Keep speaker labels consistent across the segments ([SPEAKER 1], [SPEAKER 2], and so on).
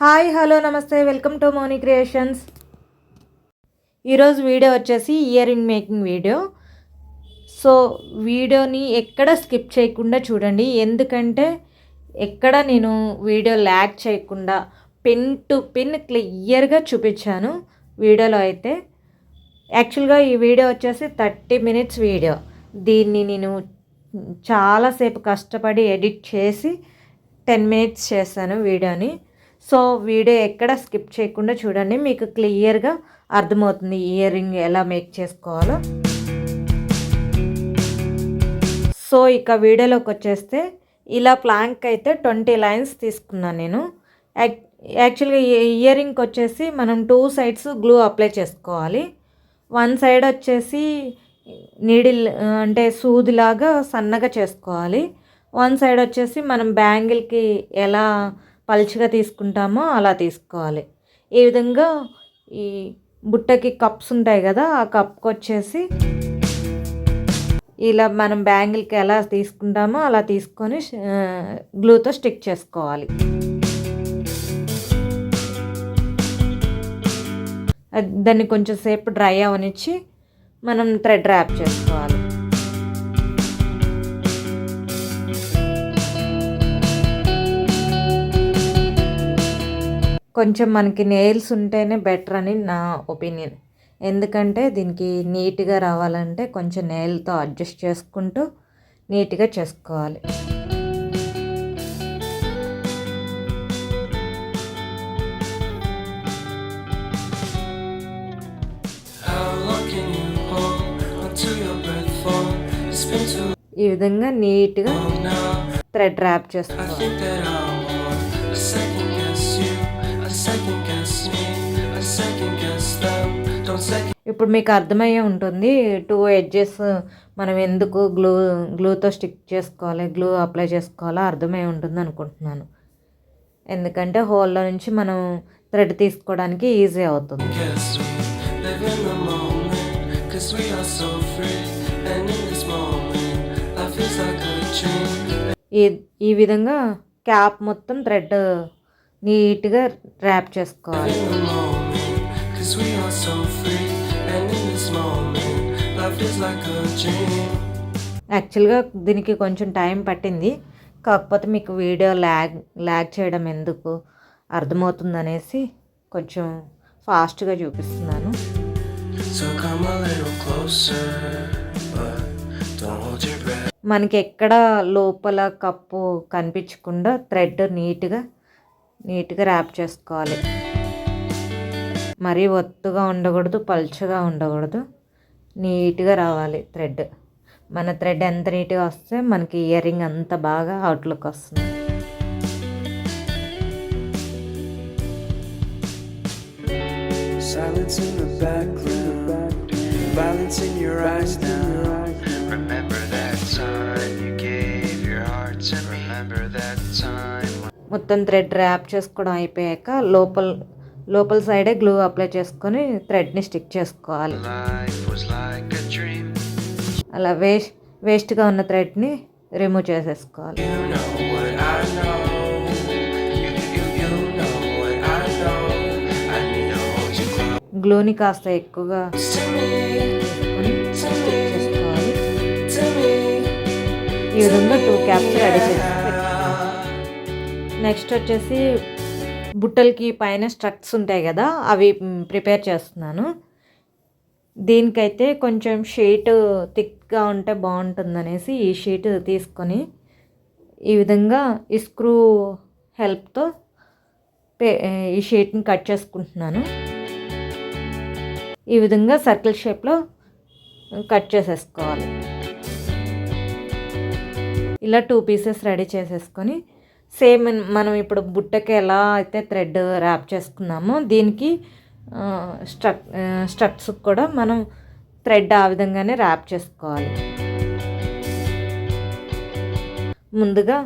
[SPEAKER 1] Hi hello నమస్తే welcome to Moni creations. ఈరోజు video వచ్చేసి ear ring making video. So వీడియోని ఎక్కడ స్కిప్ చేయకుండా చూడండి. ఎందుకంటే ఎక్కడ నేను వీడియో ల్యాక్ చేయకుండా పిన్ టు పిన్ క్లియర్గా చూపించాను వీడియోలో అయితే. యాక్చువల్గా ఈ వీడియో వచ్చేసి థర్టీ మినిట్స్ వీడియో. దీన్ని నేను చాలాసేపు కష్టపడి ఎడిట్ చేసి టెన్ మినిట్స్ చేశాను వీడియోని. సో వీడియో ఎక్కడ స్కిప్ చేయకుండా చూడండి. మీకు క్లియర్గా అర్థమవుతుంది ఇయర్ రింగ్ ఎలా మేక్ చేసుకోవాలో. సో ఇక వీడియోలోకి వచ్చేస్తే ఇలా ప్లాంక్ అయితే ట్వంటీ లైన్స్ తీసుకున్నాను నేను. యాక్ యాక్చువల్గా ఇయర్ రింగ్ వచ్చేసి మనం టూ సైడ్స్ గ్లూ అప్లై చేసుకోవాలి. వన్ సైడ్ వచ్చేసి నీడిల్ అంటే సూదిలాగా సన్నగా చేసుకోవాలి. వన్ సైడ్ వచ్చేసి మనం బ్యాంగిల్కి ఎలా పలుచగా తీసుకుంటామో అలా తీసుకోవాలి. ఈ విధంగా ఈ బుట్టకి కప్స్ ఉంటాయి కదా ఆ కప్కి వచ్చేసి ఇలా మనం బ్యాంగిల్కి ఎలా తీసుకుంటామో అలా తీసుకొని గ్లూతో స్టిక్ చేసుకోవాలి. దాన్ని కొంచెం సేపు డ్రై అవనిచ్చి మనం థ్రెడ్ ర్యాప్ చేసుకోవాలి. కొంచెం మనకి నెయిల్స్ ఉంటేనే బెటర్ అని నా ఒపీనియన్ ఎందుకంటే దీనికి నీట్గా రావాలంటే కొంచెం నెయిల్తో అడ్జస్ట్ చేసుకుంటూ నీట్గా చేసుకోవాలి. ఈ విధంగా నీట్గా థ్రెడ్ ర్యాప్ చేసుకోవాలి. ఇప్పుడు మీకు అర్థమయ్యే ఉంటుంది టూ ఎడ్జెస్ మనం ఎందుకు గ్లూ గ్లూతో స్టిక్ చేసుకోవాలి గ్లూ అప్లై చేసుకోవాలో అర్థమై ఉంటుంది అనుకుంటున్నాను. ఎందుకంటే హోల్లో నుంచి మనం థ్రెడ్ తీసుకోవడానికి ఈజీ అవుతుంది. ఈ ఈ విధంగా క్యాప్ మొత్తం థ్రెడ్ నీట్గా ర్యాప్ చేసుకోవాలి. యాక్చువల్గా దీనికి కొంచెం టైం పట్టింది. కాకపోతే మీకు వీడియో ల్యాగ్ ల్యాగ్ చేయడం ఎందుకు? అర్థమవుతుంది అనేసి కొంచెం ఫాస్ట్గా చూపిస్తున్నాను. మనకి ఎక్కడ లోపల కప్పు కనిపించకుండా థ్రెడ్ నీట్గా నీట్గా ర్యాప్ చేసుకోవాలి. మరీ ఒత్తుగా ఉండకూడదు పలుచగా ఉండకూడదు. నీట్గా రావాలి థ్రెడ్. మన థ్రెడ్ ఎంత నీట్గా వస్తే మనకి ఇయర్ అంత బాగా అవుట్లుక్ వస్తుంది. మొత్తం థ్రెడ్ ర్యాప్ చేసుకోవడం అయిపోయాక లోపల లోపల సైడే గ్లూ అప్లై చేసుకొని థ్రెడ్ని స్టిక్ చేసుకోవాలి. అలా వేస్ట్ వేస్ట్గా ఉన్న థ్రెడ్ని రిమూవ్ చేసేసుకోవాలి. గ్లూని కాస్త ఎక్కువగా చేసుకోవాలి. ఈ విధంగా టూ క్యాప్స్ రెడీ చేసి నెక్స్ట్ వచ్చేసి బుట్టలకి పైన స్ట్రక్స్ ఉంటాయి కదా అవి ప్రిపేర్ చేస్తున్నాను. దీనికైతే కొంచెం షీట్ థిక్గా ఉంటే బాగుంటుంది అనేసి ఈ షీట్ తీసుకొని ఈ విధంగా ఈ స్క్రూ హెల్ప్తో ఈ షీట్ని కట్ చేసుకుంటున్నాను. ఈ విధంగా సర్కిల్ షేప్లో కట్ చేసేసుకోవాలి. ఇలా టూ పీసెస్ రెడీ చేసేసుకొని సేమ్ మనం ఇప్పుడు బుట్టకి ఎలా అయితే థ్రెడ్ ర్యాప్ చేసుకున్నామో దీనికి స్ట్రక్ స్ట్రక్స్ కూడా మనం థ్రెడ్ ఆ విధంగానే ర్యాప్ చేసుకోవాలి. ముందుగా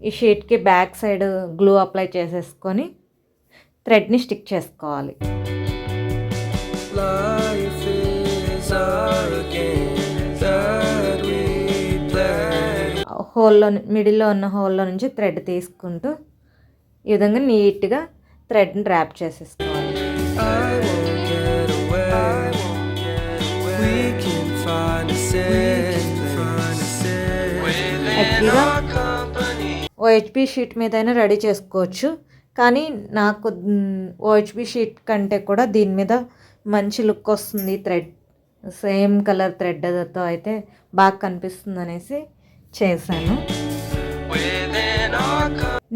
[SPEAKER 1] ఈ షీట్కి బ్యాక్ సైడ్ గ్లూ అప్లై చేసేసుకొని థ్రెడ్ని స్టిక్ చేసుకోవాలి. హోల్లో మిడిల్లో ఉన్న హోల్లో నుంచి థ్రెడ్ తీసుకుంటూ ఈ విధంగా నీట్గా థ్రెడ్ని ర్యాప్ చేసేసుకోవాలి. యాక్చువల్గా ఓహెచ్పి షీట్ మీద అయినా రెడీ చేసుకోవచ్చు. కానీ నాకు ఓహెచ్పి షీట్ కంటే కూడా దీని మీద మంచి లుక్ వస్తుంది థ్రెడ్. సేమ్ కలర్ థ్రెడ్తో అయితే బాగా కనిపిస్తుంది అనేసి చేశాను.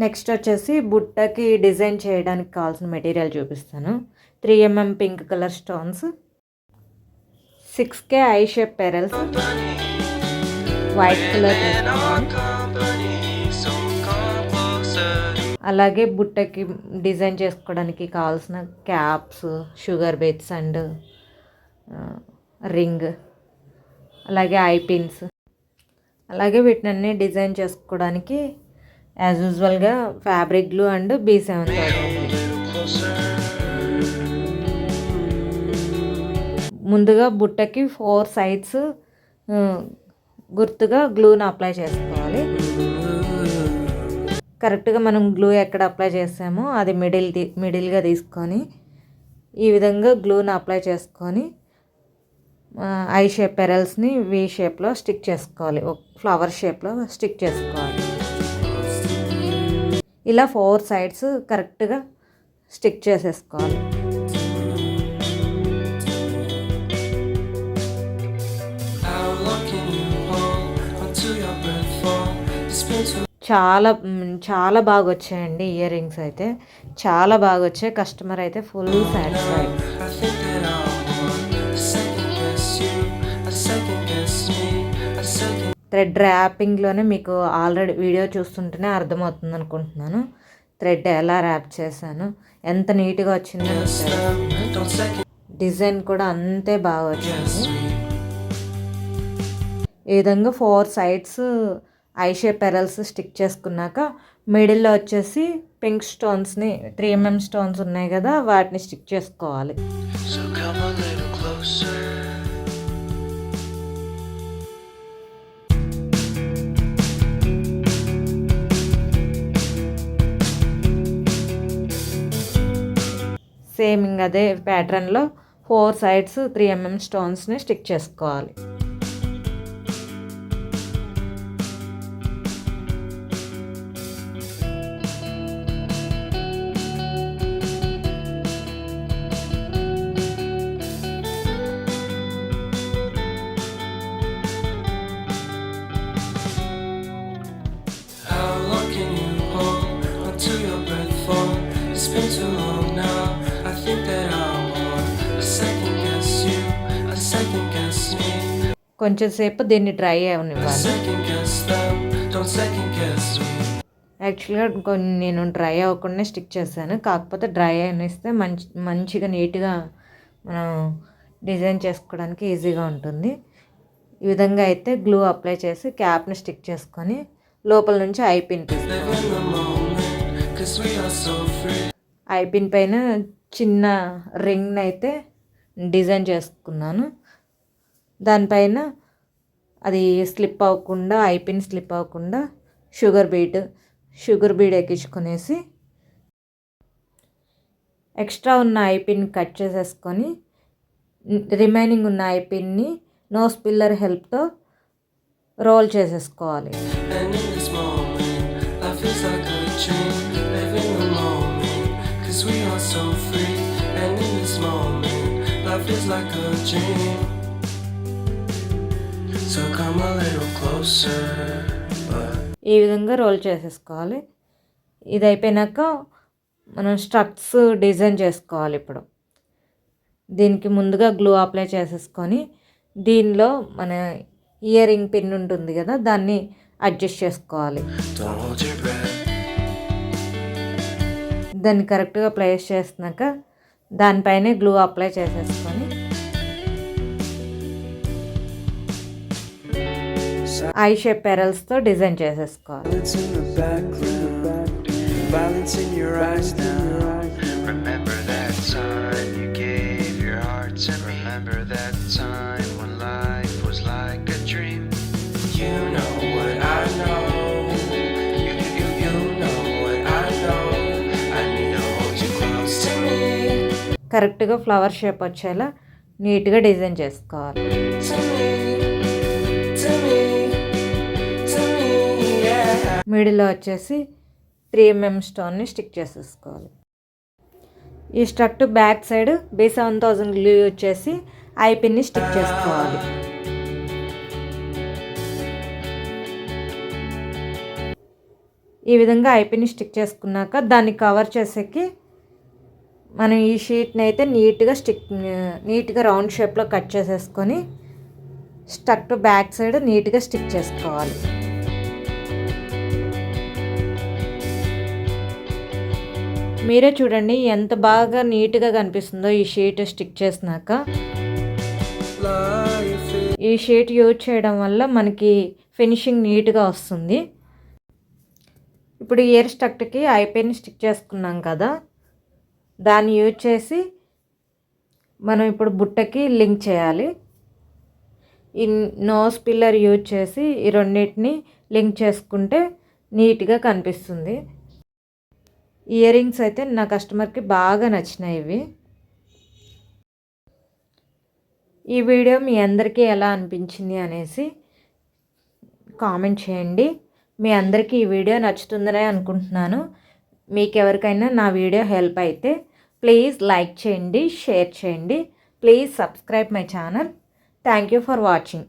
[SPEAKER 1] నెక్స్ట్ వచ్చేసి బుట్టకి డిజైన్ చేయడానికి కావాల్సిన మెటీరియల్ చూపిస్తాను. Three MM pink colour stones. Six K I shape pearls. White colour. అలాగే బుట్టకి డిజైన్ చేసుకోవడానికి కావాల్సిన caps sugar beads and ring. అలాగే ఐ పిన్స్. అలాగే వీటినన్నీ డిజైన్ చేసుకోవడానికి యాజ్ యూజువల్గా fabric glue and B seven ముందుగా బుట్టకి ఫోర్ సైడ్స్ గుర్తుగా గ్లూని అప్లై చేసుకోవాలి. కరెక్ట్గా మనం గ్లూ ఎక్కడ అప్లై చేసామో అది మిడిల్ మిడిల్గా తీసుకొని ఈ విధంగా గ్లూని అప్లై చేసుకొని ఐ షేప్ పెరల్స్ని వి షేప్లో స్టిక్ చేసుకోవాలి. ఫ్లవర్ షేప్లో స్టిక్ చేసుకోవాలి. ఇలా ఫోర్ సైడ్స్ కరెక్ట్గా స్టిక్ చేసేసుకోవాలి. చాలా చాలా బాగా వచ్చాయండి ఇయర్ రింగ్స్ అయితే. చాలా బాగా వచ్చాయి. కస్టమర్ అయితే ఫుల్ సాటిస్ఫైడ్. థ్రెడ్ ర్యాపింగ్లోనే మీకు ఆల్రెడీ వీడియో చూస్తుంటేనే అర్థమవుతుంది అనుకుంటున్నాను థ్రెడ్ ఎలా ర్యాప్ చేశాను ఎంత నీట్గా వచ్చిందో డిజైన్ కూడా అంతే బాగా వచ్చింది. ఈ విధంగా four sides eye shape pearls stick చేసుకున్నాక మిడిల్లో వచ్చేసి పింక్ స్టోన్స్ని త్రీ ఎంఎం స్టోన్స్ ఉన్నాయి కదా వాటిని స్టిక్ చేసుకోవాలి. సేమింగ్ అదే ప్యాటర్న్లో ఫోర్ సైడ్స్ త్రీ ఎంఎం స్టోన్స్ని స్టిక్ చేసుకోవాలి.
[SPEAKER 2] Spend too long.
[SPEAKER 1] కొంచెం సేపు దీన్ని డ్రై అవనివ్వాలి. యాక్చువల్గా కొన్ని నేను డ్రై అవ్వకుండా స్టిక్ చేశాను. కాకపోతే డ్రై అయినిస్తే మంచి మంచిగా నీట్గా మనం డిజైన్ చేసుకోవడానికి ఈజీగా ఉంటుంది. ఈ విధంగా అయితే గ్లూ అప్లై చేసి క్యాప్ని స్టిక్ చేసుకొని లోపల నుంచి ఐ పిన్ తీసుకోవాలి
[SPEAKER 2] Live in the moment, cause we are so free.
[SPEAKER 1] I pin పైన చిన్న రింగ్ని అయితే డిజైన్ చేసుకున్నాను. దానిపైన అది స్లిప్ అవ్వకుండా ఐపిన్ స్లిప్ అవ్వకుండా షుగర్ బీట్ షుగర్ బీడ్ ఎక్కించుకునేసి ఎక్స్ట్రా ఉన్న ఐపిన్ కట్ చేసేసుకొని రిమైనింగ్ ఉన్న ఐపిన్ని నో స్పిల్లర్ హెల్ప్తో రోల్ చేసేసుకోవాలి. ఈ విధంగా రోల్ చేసేసుకోవాలి. ఇది అయిపోయినాక మనం స్ట్రక్స్ డిజైన్ చేసుకోవాలి ఇప్పుడు. దీనికి ముందుగా గ్లూ అప్లై చేసేసుకొని దీనిలో మన ఇయర్ రింగ్ పిన్ ఉంటుంది కదా దాన్ని అడ్జస్ట్ చేసుకోవాలి. దాన్ని కరెక్ట్గా ప్లేస్ చేసినాక దానిపైనే గ్లూ అప్లై చేసేసుకొని ఐ షేప్ పెరల్స్తో డిజైన్ చేసేసుకోవాలి. కరెక్ట్గా ఫ్లవర్ షేప్ వచ్చేలా నీట్గా డిజైన్ చేసుకోవాలి. మిడిల్లో వచ్చేసి త్రీ ఎంఎం స్టోన్ని స్టిక్ చేసేసుకోవాలి. ఈ stuck back side B seven thousand glue వచ్చేసి ఐపిన్ని స్టిక్ చేసుకోవాలి. ఈ విధంగా ఐ స్టిక్ చేసుకున్నాక దాన్ని కవర్ చేసేకి మనం ఈ షీట్ని అయితే నీట్గా స్టిక్ నీట్గా రౌండ్ షేప్లో కట్ చేసేసుకొని స్టక్ టు బ్యాక్ సైడ్ నీట్గా స్టిక్ చేసుకోవాలి. Hmm. మీరే చూడండి ఎంత బాగా నీట్గా కనిపిస్తుందో ఈ షీట్ స్టిక్ చేసినాక. ఈ షీట్ యూజ్ చేయడం వల్ల మనకి ఫినిషింగ్ నీట్గా వస్తుంది. ఇప్పుడు ఇయర్ స్టక్ట్కి ఐపెన్ స్టిక్ చేసుకున్నాం కదా దాన్ని యూజ్ చేసి మనం ఇప్పుడు బుట్టకి లింక్ చేయాలి. ఈ నోస్ పిల్లర్ యూజ్ చేసి ఈ రెండింటిని లింక్ చేసుకుంటే నీట్గా కనిపిస్తుంది. ఇయర్ రింగ్స్ అయితే నా కస్టమర్కి బాగా నచ్చినాయి ఇవి. ఈ వీడియో మీ అందరికీ ఎలా అనిపించింది అనేసి కామెంట్ చేయండి. మీ అందరికీ ఈ వీడియో నచ్చుతుందనే అనుకుంటున్నాను. మీకు ఎవరికైనా నా వీడియో హెల్ప్ అయితే ప్లీజ్ లైక్ చేయండి షేర్ చేయండి. Please subscribe my channel. Thank you for watching.